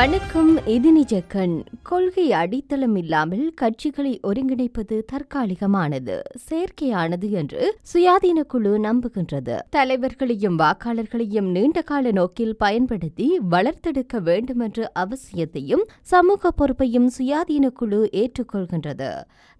வணக்கம் இது நிஜக்கண். கொள்கை அடித்தளம் இல்லாமல் கட்சிகளை ஒருங்கிணைப்பது தற்காலிகமானது செயற்கையானது என்று சுயாதீன குழு நம்புகின்றது. தலைவர்களையும் வாக்காளர்களையும் நீண்டகால நோக்கில் பயன்படுத்தி வளர்த்தெடுக்க வேண்டுமென்ற அவசியத்தையும் சமூக பொறுப்பையும் சுயாதீன குழு ஏற்றுக்கொள்கின்றது.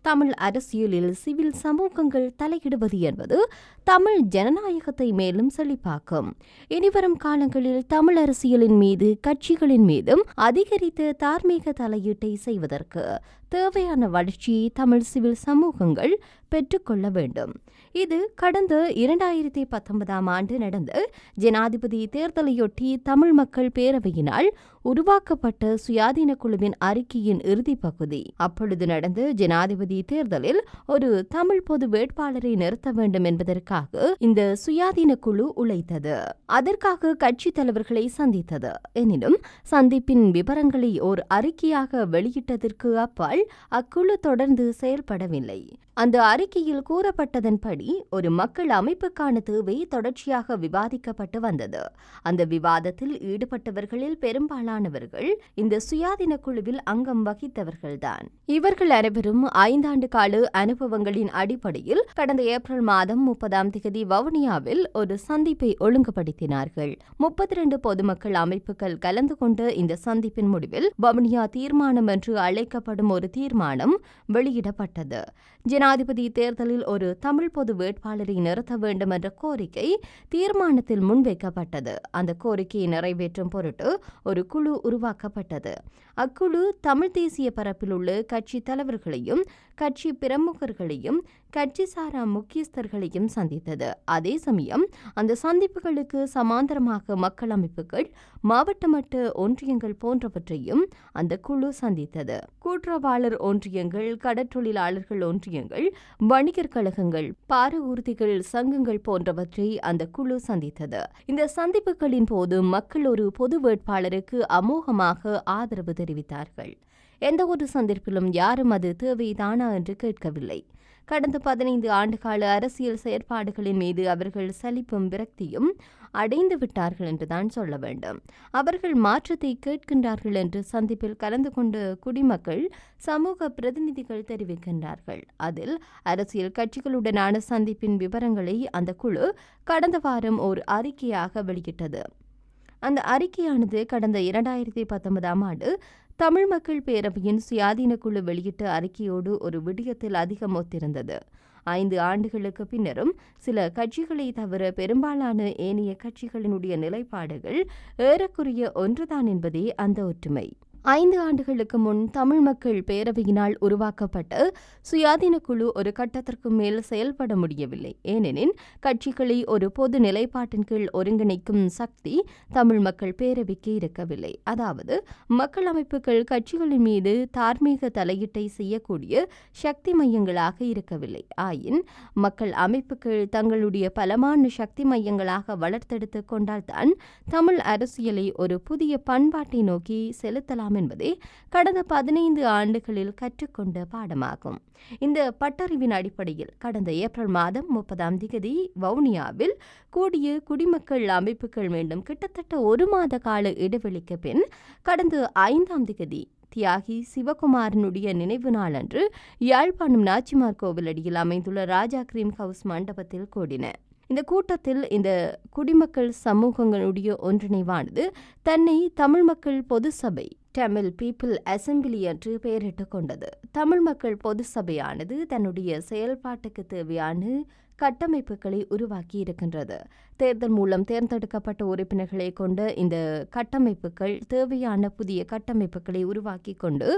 தமிழ் அரசியலில் சிவில் சமூகங்கள் தலையிடுவது என்பது தமிழ் ஜனநாயகத்தை மேலும் செழிப்பாக்கும். இனிவரும் காலங்களில் தமிழ் அரசியலின் மீது கட்சிகளின் மீதும் அதிகரித்த தார்மீக தலையீட்டை செய்வதற்கு தேவையான வளர்ச்சியை தமிழ் சிவில் சமூகங்கள் பெற்றுக்கொள்ள வேண்டும். இது கடந்த இரண்டாயிரத்தி பத்தொன்பதாம் ஆண்டு நடந்த ஜனாதிபதி தேர்தலையொட்டி தமிழ் மக்கள் பேரவையினால் உருவாக்கப்பட்ட சுயாதீன குழுவின் அறிக்கையின் இறுதிப் பகுதி. அப்பொழுது நடந்த ஜனாதிபதி தேர்தலில் ஒரு தமிழ் பொது வேட்பாளரை நிறுத்த வேண்டும் என்பதற்காக இந்த சுயாதீன குழு உழைத்தது. அதற்காக கட்சி தலைவர்களை சந்தித்தது. எனினும் சந்திப்பின் விவரங்களை ஓர் அறிக்கையாக வெளியிட்டதற்கு அப்பால் அக்குழு தொடர்ந்து செயல்படவில்லை. அந்த அறிக்கையில் கூறப்பட்டதன்படி ஒரு மக்கள் அமைப்புக்கான தேவை தொடர்ச்சியாக விவாதிக்கப்பட்டு வந்தது. அந்த விவாதத்தில் ஈடுபட்டவர்களில் பெரும்பாலானவர்கள் இந்த சுயாதீன குழுவில் அங்கம் வகித்தவர்கள்தான். இவர்கள் அனைவரும் ஐந்தாண்டு கால அனுபவங்களின் அடிப்படையில் கடந்த ஏப்ரல் மாதம் முப்பதாம் தேதி வவுனியாவில் ஒரு சந்திப்பை ஒழுங்குபடுத்தினார்கள். முப்பத்தி இரண்டு பொதுமக்கள் அமைப்புகள் கலந்து கொண்ட இந்த சந்திப்பின் முடிவில் வவுனியா தீர்மானம் என்று அழைக்கப்படும் ஒரு தீர்மானம் வெளியிடப்பட்டது. ஜனாதிபதி தேர்தலில் ஒரு தமிழ் பொது வேட்பாளரை நிறுத்த வேண்டும் என்ற கோரிக்கை தீர்மானத்தில் முன்வைக்கப்பட்டது. அந்த கோரிக்கையை நிறைவேற்றும் பொருட்டு ஒரு குழு உருவாக்கப்பட்டது. அக்குழு தமிழ் தேசிய பரப்பில் உள்ள கட்சி தலைவர்களையும் கட்சி பிரமுகர்களையும் கட்சி சாரா முக்கியஸ்தர்களையும் சந்தித்தது. அதே சமயம் அந்த சந்திப்புகளுக்கு சமாந்தரமாக மக்கள் அமைப்புகள் மாவட்ட மட்ட ஒன்றியங்கள் போன்றவற்றையும் அந்த குழு சந்தித்தது. கூட்டுறவாளர் ஒன்றியங்கள் கடற்றொழிலாளர்கள் ஒன்றியங்கள் வணிகர் கழகங்கள் பார ஊர்திகள் சங்கங்கள் போன்றவற்றை அந்த குழு சந்தித்தது. இந்த சந்திப்புகளின் போது மக்கள் ஒரு பொது வேட்பாளருக்கு அமோகமாக ஆதரவு தெரிவித்தார்கள். எந்த ஒரு சந்திப்பிலும் யாரும் அது தேவைதானா என்று கேட்கவில்லை. கடந்த பதினைந்து ஆண்டுகால அரசியல் செயற்பாடுகளின் மீது அவர்கள் சலிப்பும் விரக்தியும் அடைந்து விட்டார்கள் என்றுதான் சொல்ல வேண்டும். அவர்கள் மாற்றத்தை கேட்கின்றார்கள் என்று சந்திப்பில் கலந்து கொண்ட குடிமக்கள் சமூக பிரதிநிதிகள் தெரிவிக்கின்றார்கள். அதில் அரசியல் கட்சிகளுடனான சந்திப்பின் விவரங்களை அந்த குழு கடந்த வாரம் ஒரு அறிக்கையாக வெளியிட்டது. அந்த அறிக்கையானது கடந்த இரண்டாயிரத்தி பத்தொன்பதாம் ஆண்டு தமிழ் மக்கள் பேரவையின் சுயாதீன குழு வெளியிட்ட அறிக்கையோடு ஒரு விடயத்தில் அதிகம் ஒத்திருந்தது. ஐந்து ஆண்டுகளுக்கு பின்னரும் சில கட்சிகளை தவிர பெரும்பாலான ஏனைய கட்சிகளினுடைய நிலைப்பாடுகள் ஏறக்குறைய ஒன்றுதான் என்பதே அந்த ஒற்றுமை. ஐந்து ஆண்டுகளுக்கு முன் தமிழ் மக்கள் பேரவையினால் உருவாக்கப்பட்ட சுயாதீன குழு ஒரு கட்டத்திற்கு மேல் செயல்பட முடியவில்லை. ஏனெனில் கட்சிகளை ஒரு பொது நிலைப்பாட்டின் கீழ் ஒருங்கிணைக்கும் சக்தி தமிழ் மக்கள் பேரவைக்கு இருக்கவில்லை. அதாவது மக்கள் அமைப்புகள் கட்சிகளின் மீது தார்மீக தலையீட்டை செய்யக்கூடிய சக்தி மையங்களாக இருக்கவில்லை. ஆயின் மக்கள் அமைப்புகள் தங்களுடைய பலமான சக்தி மையங்களாக வளர்த்தெடுத்து கொண்டால்தான் தமிழ் அரசியலை ஒரு புதிய பண்பாட்டை நோக்கி செலுத்தலாம் வேண்டாம் என்பதே கடந்த பதினைந்து ஆண்டுகளில் கற்றுக்கொண்ட பாடமாகும். இந்த பட்டறிவின் அடிப்படையில் கடந்த ஏப்ரல் மாதம் முப்பதாம் திகதி வவுனியாவில் கூடிய குடிமக்கள் அமைப்புகள் மீண்டும் கிட்டத்தட்ட ஒரு மாத கால இடைவெளிக்கு பின் கடந்த ஐந்தாம் திகதி தியாகி சிவகுமாரனுடைய நினைவு நாளன்று யாழ்ப்பாணம் நாச்சிமார் கோவில் அடியில் அமைந்துள்ள ராஜா கிரீம் ஹவுஸ் மண்டபத்தில் கூடின. இந்த கூட்டத்தில் இந்த குடிமக்கள் சமூகங்களுடைய ஒன்றிணைவானது தன்னை தமிழ் மக்கள் பொது சபை தமிழ் பீப்புள் அசம்பிளி என்று பெயரிட்டுக் கொண்டது. தமிழ் மக்கள் பொது சபையானது தன்னுடைய செயல்பாட்டுக்கு தேவையான கட்டமைப்புகளை உருவாக்கி இருக்கின்றது தேர்தல் மூலம் தேர்ந்தெடுக்கப்பட்ட உறுப்பினர்களை கொண்ட இந்த கட்டமைப்புகள் தேவையான புதிய கட்டமைப்புகளை உருவாக்கி கொண்டு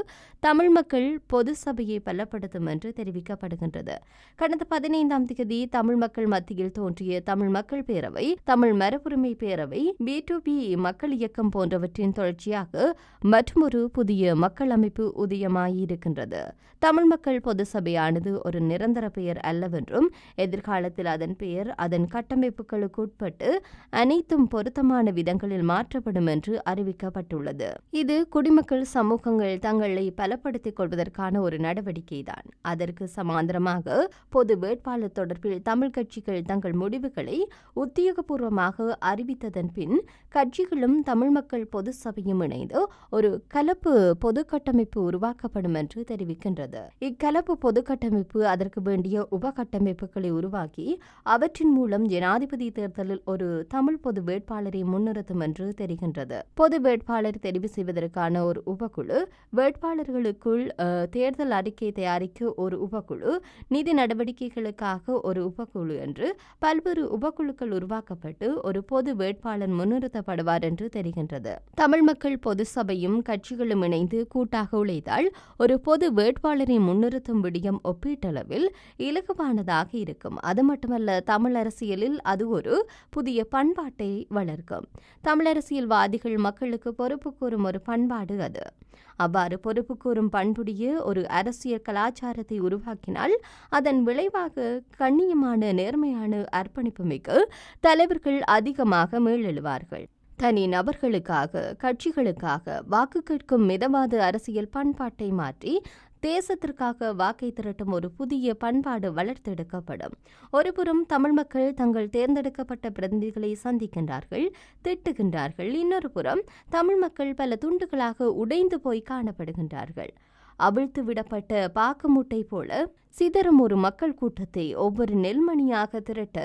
தமிழ் மக்கள் பொது சபையை பலப்படுத்தும் என்று தெரிவிக்கப்படுகின்றது. கடந்த பதினைந்தாம் தேதி தமிழ் மக்கள் மத்தியில் தோன்றிய தமிழ் மக்கள் பேரவை தமிழ் மரபுரிமை பேரவை பி டு பி மக்கள் இயக்கம் போன்றவற்றின் தொடர்ச்சியாக மற்றொரு புதிய மக்கள் அமைப்பு உதயமாகியிருக்கின்றது தமிழ் மக்கள் பொது சபையானது ஒரு நிரந்தர பெயர் அல்லவென்றும் எதிர்காலத்தில் அதன் பெயர் அதன் கட்டமைப்புகளுக்கு உட்பட்டு அனைத்தும் பொருத்தமான விதங்களில் மாற்றப்படும் என்று அறிவிக்கப்பட்டுள்ளது. இது குடிமக்கள் சமூகங்கள் தங்களை பலப்படுத்திக் கொள்வதற்கான ஒரு நடவடிக்கைதான். அதற்கு சமாந்தரமாக பொது வேட்பாளர் தொடர்பில் தமிழ் கட்சிகள் தங்கள் முடிவுகளை உத்தியோகபூர்வமாக அறிவித்ததன் பின் கட்சிகளும் தமிழ் மக்கள் பொது சபையும் இணைந்து ஒரு கலப்பு பொது கட்டமைப்பு உருவாக்கப்படும் என்று தெரிவிக்கின்றது. இக்கலப்பு பொது கட்டமைப்பு அதற்கு வேண்டிய உபகட்டமைப்புகளை உருவாக்கி அவற்றின் மூலம் ஜனாதிபதி தேர்தல் தேர்தலில் ஒரு தமிழ் பொது வேட்பாளரை முன்னிறுத்தும் என்று தெரிகின்றது. பொது வேட்பாளர் தெரிவு செய்வதற்கான ஒரு உபக்குழு வேட்பாளர்களுக்குள் தேர்தல் அறிக்கை தயாரிக்க ஒரு உபக்குழு நிதி நடவடிக்கைகளுக்காக ஒரு உபக்குழு என்று பல்வேறு உபக்குழுக்கள் உருவாக்கப்பட்டு ஒரு பொது வேட்பாளர் முன்னிறுத்தப்படுவார் என்று தெரிகின்றது. தமிழ் மக்கள் பொது சபையும் கட்சிகளும் இணைந்து கூட்டாக உழைத்தால் ஒரு பொது வேட்பாளரை முன்னிறுத்தும் விடியம் ஒப்பீட்டளவில் இலகுவானதாக இருக்கும். அது மட்டுமல்ல தமிழ் அரசியலில் அது ஒரு புதிய பண்பாட்டை வளர்க்கும். தமிழரசியல்வாதிகள் மக்களுக்கு பொறுப்பு கூறும் ஒரு பண்பாடு அது. அவ்வாறு பொறுப்பு கூறும் பண்புடைய ஒரு அரசியல் கலாச்சாரத்தை உருவாக்கினால் அதன் விளைவாக கண்ணியமான நேர்மையான அர்ப்பணிப்பு மிக்க தலைவர்கள் அதிகமாக மேலெழுவார்கள். தனி நபர்களுக்காக கட்சிகளுக்காக வாக்கு கேட்கும் மிதவாத அரசியல் பண்பாட்டை மாற்றி தேசத்திற்காக வாக்கை திரட்டும் ஒரு புதிய பண்பாடு வளர்த்தெடுக்கப்படும். ஒருபுறம் தமிழ் மக்கள் தங்கள் தேர்ந்தெடுக்கப்பட்ட பிரதிநிதிகளை சந்திக்கின்றார்கள் திட்டுகின்றார்கள். இன்னொரு புறம் தமிழ் மக்கள் பல துண்டுகளாக உடைந்து போய் காணப்படுகின்றார்கள். அவிழ்த்து விடப்பட்ட பாக்குமுட்டை போல சிதறும் ஒரு மக்கள் கூட்டத்தை ஒவ்வொரு நெல்மணியாக திரட்ட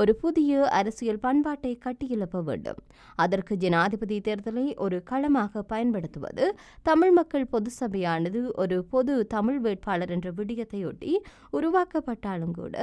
ஒரு புதிய அரசியல் பண்பாட்டை கட்டியெழுப்ப வேண்டும். அதற்கு ஜனாதிபதி தேர்தலை ஒரு களமாக பயன்படுத்துவது தமிழ் மக்கள் பொது சபையானது ஒரு பொது தமிழ் வேட்பாளர் என்ற விடயத்தையொட்டி உருவாக்கப்பட்டாலும் கூட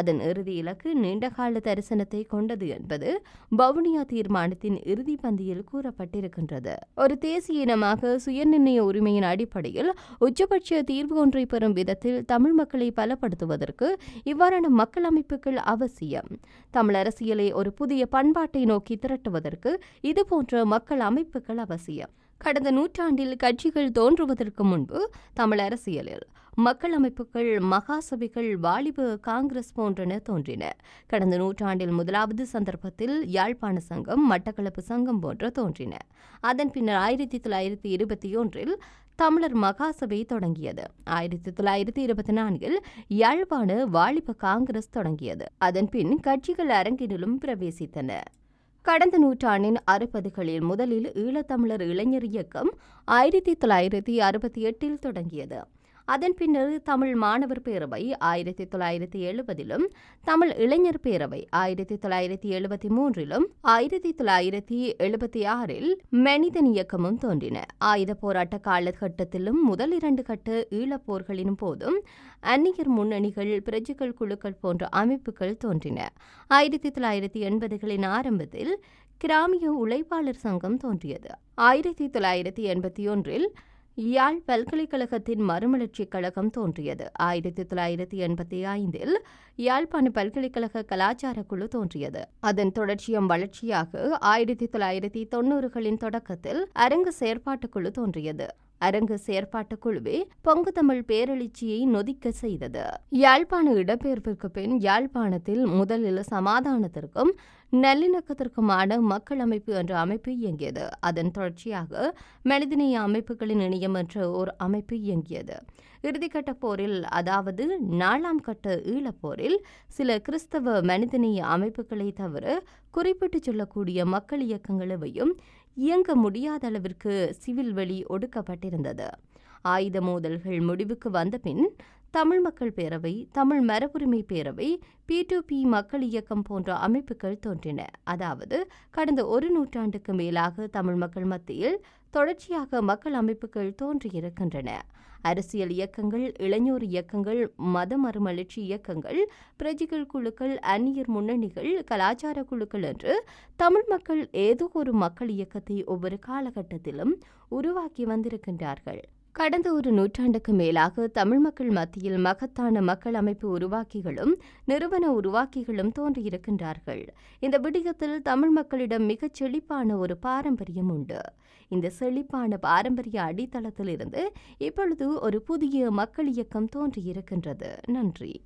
அதன் இறுதி இலக்கு நீண்டகால தரிசனத்தை கொண்டது என்பது வவுனியா தீர்மானத்தின் இறுதி பந்தியில் கூறப்பட்டிருக்கின்றது. ஒரு தேசிய இனமாக சுயநிர்ணய உரிமையின் அடிப்படையில் உச்சபட்ச தீர்வு ஒன்றை பெறும் விதத்தில் தமிழ் மக்களை பலப்படுத்துவதற்கு இவ்வாறான மக்கள் அமைப்புகள் அவசியம். தமிழ் அரசியலை ஒரு புதிய பண்பாட்டை நோக்கி திரட்டுவதற்கு இதுபோன்ற மக்கள் அமைப்புகள் அவசியம். கடந்த நூற்றாண்டில் கட்சிகள் தோன்றுவதற்கு முன்பு தமிழ் அரசியலில் மக்கள் அமைப்புகள் மகாசபைகள் வாலிப காங்கிரஸ் போன்றன தோன்றின. கடந்த நூற்றாண்டில் முதலாவது சந்தர்ப்பத்தில் யாழ்ப்பாண சங்கம் மட்டக்களப்பு சங்கம் போன்ற தோன்றின. அதன் பின்னர் ஆயிரத்தி தொள்ளாயிரத்தி இருபத்தி ஒன்றில் தமிழர் மகாசபை தொடங்கியது. ஆயிரத்தி தொள்ளாயிரத்தி இருபத்தி நான்கில் யாழ்ப்பாண வாலிப காங்கிரஸ் தொடங்கியது. அதன் பின் கட்சிகள் அரங்கினிலும் பிரவேசித்தன. கடந்த நூற்றாண்டின் அறுபதுகளில் முதலில் ஈழத்தமிழர் இளைஞர் இயக்கம் ஆயிரத்தி தொள்ளாயிரத்தி அறுபத்தி எட்டில் தொடங்கியது. அதன் பின்னர் தமிழ் மாணவர் பேரவை ஆயிரத்தி தொள்ளாயிரத்தி எழுபதிலும் தமிழ் இளைஞர் பேரவை ஆயிரத்தி தொள்ளாயிரத்தி எழுபத்தி மூன்றிலும் ஆயிரத்தி தொள்ளாயிரத்தி எழுபத்தி ஆறில் மனிதன் இயக்கமும் தோன்றின. ஆயுத போராட்ட காலகட்டத்திலும் முதல் இரண்டு கட்ட ஈழப்போர்களின் போதும் அந்நியர் முன்னணிகள் பிரஜைகள் குழுக்கள் போன்ற அமைப்புகள் தோன்றின. ஆயிரத்தி தொள்ளாயிரத்தி எண்பதுகளின் ஆரம்பத்தில் கிராமிய உழைப்பாளர் சங்கம் தோன்றியது. ஆயிரத்தி தொள்ளாயிரத்தி எண்பத்தி ஒன்றில் யாழ் பல்கலைக்கழகத்தின் மறுமலர்ச்சி கழகம் தோன்றியது. ஆயிரத்தி தொள்ளாயிரத்தி எண்பத்தி ஐந்தில் யாழ்ப்பாண பல்கலைக்கழக கலாச்சார குழு தோன்றியது. அதன் தொடர்ச்சியும் வளர்ச்சியாக ஆயிரத்தி தொள்ளாயிரத்தி தொன்னூறுகளின் தொடக்கத்தில் அரங்கு செயற்பாட்டுக் குழு தோன்றியது. அரங்கு செயற்பாட்டுக் குழுவே பொங்கு தமிழ் பேரெழுச்சியை நொதிக்க செய்தது. யாழ்ப்பாண இடப்பெயர்ப்பிற்கு பின் யாழ்ப்பாணத்தில் முதலில் சமாதானத்திற்கும் நல்லிணக்கத்திற்குமான மக்கள் அமைப்பு என்ற அமைப்பு இயங்கியது. அதன் தொடர்ச்சியாக மனிதநேய அமைப்புகளின் இணையம் என்ற ஓர் அமைப்பு இயங்கியது. இறுதிக்கட்ட போரில் அதாவது நாலாம் கட்ட ஈழப்போரில் சில கிறிஸ்தவ மனிதநேய அமைப்புகளை தவிர குறிப்பிட்டு சொல்லக்கூடிய மக்கள் இயக்கங்களவையும் இயங்க முடியாத அளவிற்கு சிவில் வழி ஒடுக்கப்பட்டிருந்தது. ஆயுத மோதல்கள் முடிவுக்கு வந்தபின் தமிழ் மக்கள் பேரவை தமிழ் மரபுரிமை பேரவை பி டு பி மக்கள் இயக்கம் போன்ற அமைப்புகள் தோன்றின. அதாவது கடந்த ஒரு நூற்றாண்டுக்கு மேலாக தமிழ் மக்கள் மத்தியில் தொடர்ச்சியாக மக்கள் அமைப்புகள் தோன்றியிருக்கின்றன. அரசியல் இயக்கங்கள் இளைஞர் இயக்கங்கள் மத மறுமலர்ச்சி இயக்கங்கள் பிரஜைகள் குழுக்கள் அந்நியர் முன்னணிகள் கலாச்சார குழுக்கள் என்று தமிழ் மக்கள் ஏதோ ஒரு மக்கள் இயக்கத்தை ஒவ்வொரு காலகட்டத்திலும் உருவாக்கி வந்திருக்கின்றார்கள். கடந்த ஒரு நூற்றாண்டுக்கு மேலாக தமிழ் மக்கள் மத்தியில் மகத்தான மக்கள் அமைப்பு உருவாக்கிகளும் நிறுவன உருவாக்கிகளும் தோன்றியிருக்கின்றார்கள். இந்த விடயத்தில் தமிழ் மக்களிடம் மிகச் செழிப்பான ஒரு பாரம்பரியம் உண்டு. இந்த செழிப்பான பாரம்பரிய அடித்தளத்திலிருந்து இப்பொழுது ஒரு புதிய மக்கள் இயக்கம் தோன்றியிருக்கின்றது. நன்றி.